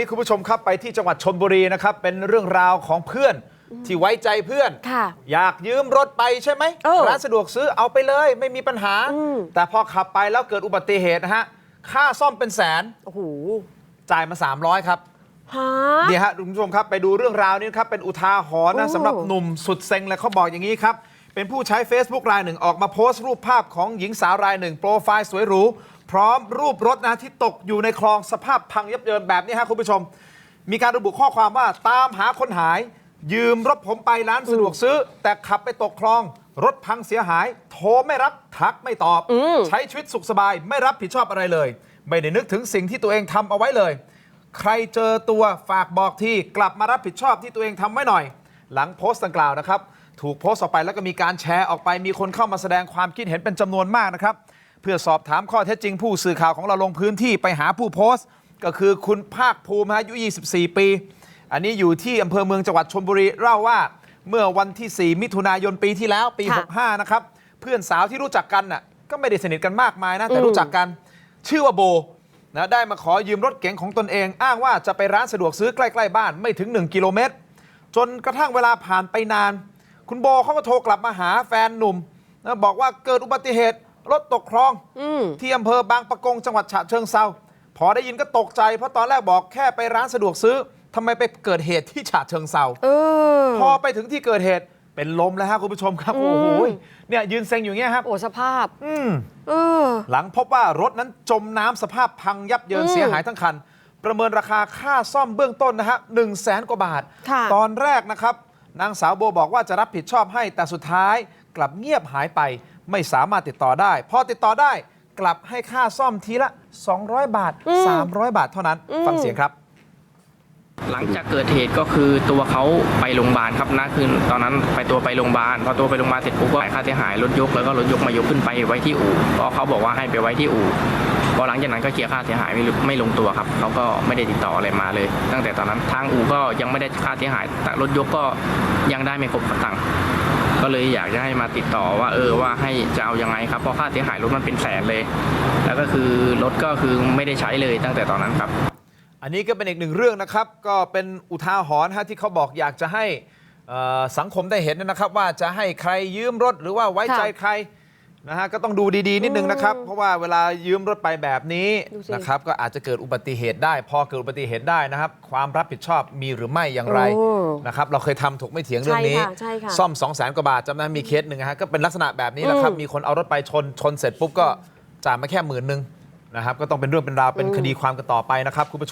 นี่คุณผู้ชมครับไปที่จังหวัดชนบุรีนะครับ เป็นเรื่องราวของเพื่อนที่ไว้ใจเพื่อนค่ะอยากยืมรถไปใช่ไหมเออร้านสะดวกซื้อเอาไปเลยไม่มีปัญหาอืมแต่พอขับไปแล้วเกิดอุบัติเหตุนะฮะค่าซ่อมเป็นแสนโอ้โหจ่ายมา 300 ครับฮะนี่ฮะคุณผู้ชมครับไปดูเรื่องราวนี้นะครับเป็นอุทาหรณ์นะโอ้สำหรับหนุ่มสุดเซ็งเลยเขาบอกอย่างนี้ครับเป็นผู้ใช้ Facebook รายหนึ่งออกมาโพสต์รูปภาพของหญิงสาวรายหนึ่งโปรไฟล์สวยหรู พร้อมรูปรถนะที่ตกอยู่ในคลองสภาพพังยับเยินแบบนี้ฮะคุณผู้ชม มีการระบุข้อความว่าตามหาคนหาย ยืมรถผมไปร้านสะดวกซื้อ แต่ขับไปตกคลอง รถพังเสียหาย โทรไม่รับทักไม่ตอบอืมใช้ชีวิตสุขสบายไม่รับผิดชอบอะไรเลย ไม่ได้นึกถึงสิ่งที่ตัวเองทำเอาไว้เลย ใครเจอตัวฝากบอกทีกลับมารับผิดชอบที่ตัวเองทำไว้หน่อย หลังโพสต์ดังกล่าวนะครับ ถูกโพสต์ออกไปแล้วก็มีการแชร์ออกไป มีคนเข้ามาแสดงความคิดเห็นเป็นจำนวนมากนะครับ เพื่อสอบถามข้อเท็จจริงผู้สื่อข่าวของเราลงพื้นที่ไปหาผู้โพสต์ ก็คือคุณภาคภูมิฮะอายุ 24 ปี อันนี้อยู่ที่อำเภอเมืองจังหวัดชลบุรีเล่าว่าเมื่อวันที่ 4 มิถุนายนปีที่แล้วปีค่ะ65 นะครับ เพื่อนสาวที่รู้จักกันน่ะก็ไม่ได้สนิทกันมากมายนะ แต่อืมรู้จักกัน ชื่อว่าโบนะได้มาขอยืมรถเก๋งของตนเอง อ้างว่าจะไปร้านสะดวกซื้อใกล้ๆบ้านไม่ถึง 1 กิโลเมตร จนกระทั่งเวลาผ่านไปนาน คุณโบเขาก็โทรกลับมาหาแฟนหนุ่มนะบอกว่าเกิดอุบัติเหตุ รถตกคลองอืมที่อำเภอบางปะกงจังหวัดฉะเชิงเซาพอได้ยินก็ตกใจ เพราะตอนแรกบอกแค่ไปร้านสะดวกซื้อทำไมไปเกิดเหตุที่ฉะเชิงเซาเออพอไปถึงที่เกิดเหตุเป็นลมแล้วฮะคุณผู้ชมครับอืมโอ้โหเนี่ยยืนเซ็งอยู่เงี้ยครับ โอ้สภาพ อืมเออหลังพบว่ารถนั้นจมน้ำสภาพพังยับเยินอืมเสียหายทั้งคัน ประเมินราคาค่าซ่อมเบื้องต้นนะฮะหนึ่งแสนกว่าบาทค่ะตอนแรกนะครับ นางสาวโบบอกว่าจะรับผิดชอบให้แต่สุดท้าย กลับเงียบหายไปไม่สามารถติดต่อได้ พอติดต่อได้กลับให้ค่าซ่อมทีละ 200 บาท อืม300 บาทเท่านั้น อืม ฟังเสียงครับ หลังจากเกิดเหตุก็คือตัวเขาไปโรงพยาบาลครับนะคือตอนนั้นไปตัวไปโรงพยาบาลพอตัวไปโรงพยาบาลเสร็จปุ๊บก็จ่ายค่าเสียหายรถยกแล้วก็รถยกมายกขึ้นไปไว้ที่อู่เพราะเขาบอกว่าให้ไปไว้ที่อู่พอหลังจากนั้นก็เคลียร์ค่าเสียหายไม่ไม่ลงตัวครับเขาก็ไม่ได้ติดต่ออะไรมาเลย ตั้งแต่ตอนนั้นทางอู่ก็ยังไม่ได้ค่าเสียหายแต่รถยกก็ยังได้ไม่ครบตังค์ ก็เลยอยากจะให้มาติดต่อว่าเออว่าให้จะเอายังไงครับเพราะค่าเสียหายรถมันเป็นแสนเลย แล้วก็คือรถก็คือไม่ได้ใช้เลยตั้งแต่ตอนนั้นครับ อันนี้ก็เป็นอีกหนึ่งเรื่องนะครับ ก็เป็นอุทาหรณ์ฮะที่เขาบอกอยากจะให้เอ่อสังคมได้เห็นนะครับ ว่าจะให้ใครยืมรถหรือว่าไว้ใจค่ะใคร นะฮะก็ต้องดูดีๆ นิดนึงนะครับ เพราะว่าเวลายืมรถไปแบบนี้ดูสิ นะครับก็อาจจะเกิดอุบัติเหตุได้ พอเกิดอุบัติเหตุได้นะครับ ความรับผิดชอบมีหรือไม่อย่างไรโอ้นะครับเราเคยทำถูกไม่เถียงเรื่องนี้ ใช่ค่ะใช่ค่ะซ่อม2 0 0 0 0 0กว่าบาทจำได้มีเคสหนึ่งนะฮะก็เป็นลักษณะแบบนี้แหละครับ อืม มีคนเอารถไปชนชนเสร็จปุ๊บก็จ่ายมาแค่หมื่นหนึ่งนะครับก็ต้องเป็นเรื่องเป็นราวเป็นคดีความกันต่อไปนะครับคุณผู้ชม